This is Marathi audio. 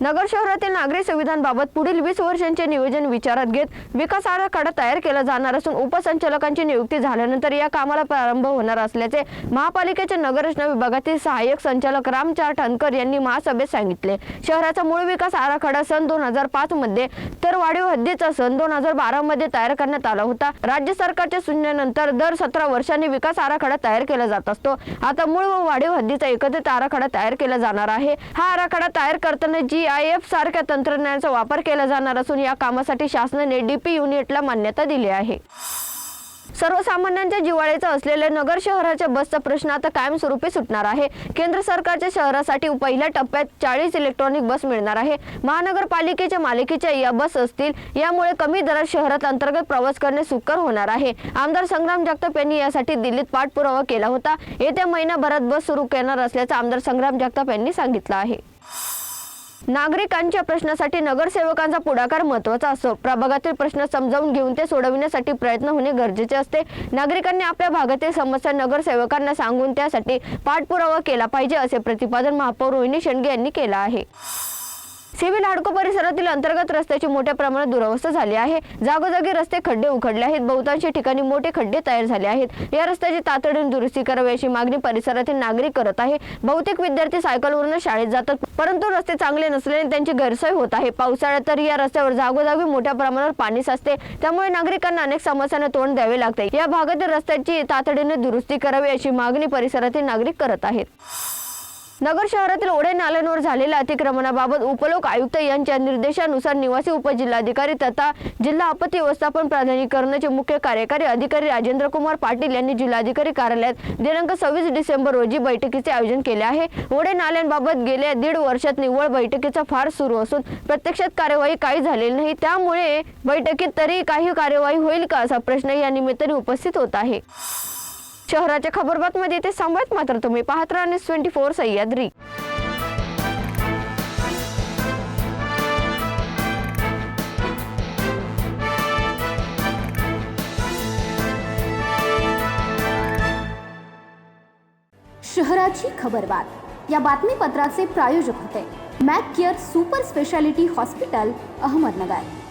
नगर शहरातील नागरी सुविधांबाबत पुढील वीस वर्षांचे नियोजन विचारात घेत विकास आराखडा तयार केला जाणार असून उपसंचालकांची नियुक्ती झाल्यानंतर या कामाला प्रारंभ होणार असल्याचे महापालिकेच्या नगररचना विभागातील सहाय्यक संचालक रामचार ठणकर यांनी महासभेत सांगितले. शहराचा मूळ विकास आराखडा सन दोन हजार पाच मध्ये तर वाढीव हद्दीचा सन दोन हजार बारा मध्ये तयार करण्यात आला होता. राज्य सरकारच्या शून्यानंतर दर सतरा वर्षांनी विकास आराखडा तयार केला जात असतो. आता मूळ व वाढीव हद्दीचा एकत्रित आराखडा तयार केला जाणार आहे. हा आराखडा तयार करताना जी आय एफ सारख्या तंत्रज्ञानाचा वापर केला जाणार असून या कामासाठी शासनाने डीपी युनिटला मान्यता दिली आहे. सर्वसामान्यांच्या जिवाळ्याचं असलेल्या नगर शहराच्या बसचा प्रश्न आता कायमस्वरूपी सुटणार आहे. केंद्र सरकारच्या शहरासाठी पहिल्या टप्प्यात चाळीस इलेक्ट्रॉनिक बस मिळणार आहे. महानगरपालिकेच्या मालिकेच्या या बस असतील यामुळे कमी दरात शहरात अंतर्गत प्रवास करणे सुकर होणार आहे. आमदार संग्राम जगताप यांनी यासाठी दिल्लीत पाठपुरावा केला होता. येत्या महिनाभरात बस सुरू करणार असल्याचं आमदार संग्राम जगताप यांनी सांगितलं आहे. नागरिकांच्या प्रश्नासाठी नगरसेवकांचा पुढाकार महत्त्वाचा असतो. प्रभागातील प्रश्न समजावून घेऊन ते सोडविण्यासाठी प्रयत्न होणे गरजेचे असते. नागरिकांनी आपल्या भागातील समस्या नगरसेवकांना सांगून त्यासाठी पाठपुरावा केला पाहिजे असे प्रतिपादन महापौर रोहिणी शेंडगे यांनी केलं आहे. सिव्हिल हाडको परिसरातील अंतर्गत रस्त्याची मोठ्या प्रमाणात दुरवस्था झाली आहे. जागोजागी रस्ते खड्डे उखडले आहेत. बहुतांशी ठिकाणी मोठे खड्डे तयार झाले आहेत. या रस्त्याची तातडीने दुरुस्ती करावी अशी मागणी परिसरातील नागरिक करत आहे. बहुतेक विद्यार्थी सायकलवरून शाळेत जातात परंतु रस्ते चांगले नसल्याने त्यांची गैरसोय होत आहे. पावसाळ्यात तर या रस्त्यावर जागोजागी मोठ्या प्रमाणावर पाणी साचते. त्यामुळे नागरिकांना अनेक समस्यांना तोंड द्यावे लागते. या भागातील रस्त्याची तातडीने दुरुस्ती करावी अशी मागणी परिसरातील नागरिक करत आहेत. नगर शहरातील ओढे नाल्यांवर झालेल्या अतिक्रमणाबाबत उपलोक आयुक्त यांच्या निर्देशानुसार निवासी उपजिल्हाधिकारी तथा जिल्हा आपत्ती व्यवस्थापन प्राधिकरणाचे मुख्य कार्यकारी अधिकारी राजेंद्र कुमार पाटील यांनी जिल्हाधिकारी कार्यालयात दिनांक सव्वीस डिसेंबर रोजी बैठकीचे आयोजन केले आहे. ओढे नाल्यांबाबत गेल्या दीड वर्षात निव्वळ बैठकीचा फार सुरू असून प्रत्यक्षात कार्यवाही काही झालेली नाही. त्यामुळे बैठकीत तरी काही कार्यवाही होईल का असा प्रश्न या निमित्ताने उपस्थित होत आहे. शहराच्या खबरबातमध्ये ते सांभाळत मात्र तुम्ही पाहत राहा ट्वेंटी फोर सह्याद्री शहराची खबरबात. या बातमीपत्राचे प्रायोजक होते. Mac care super speciality hospital Ahmednagar.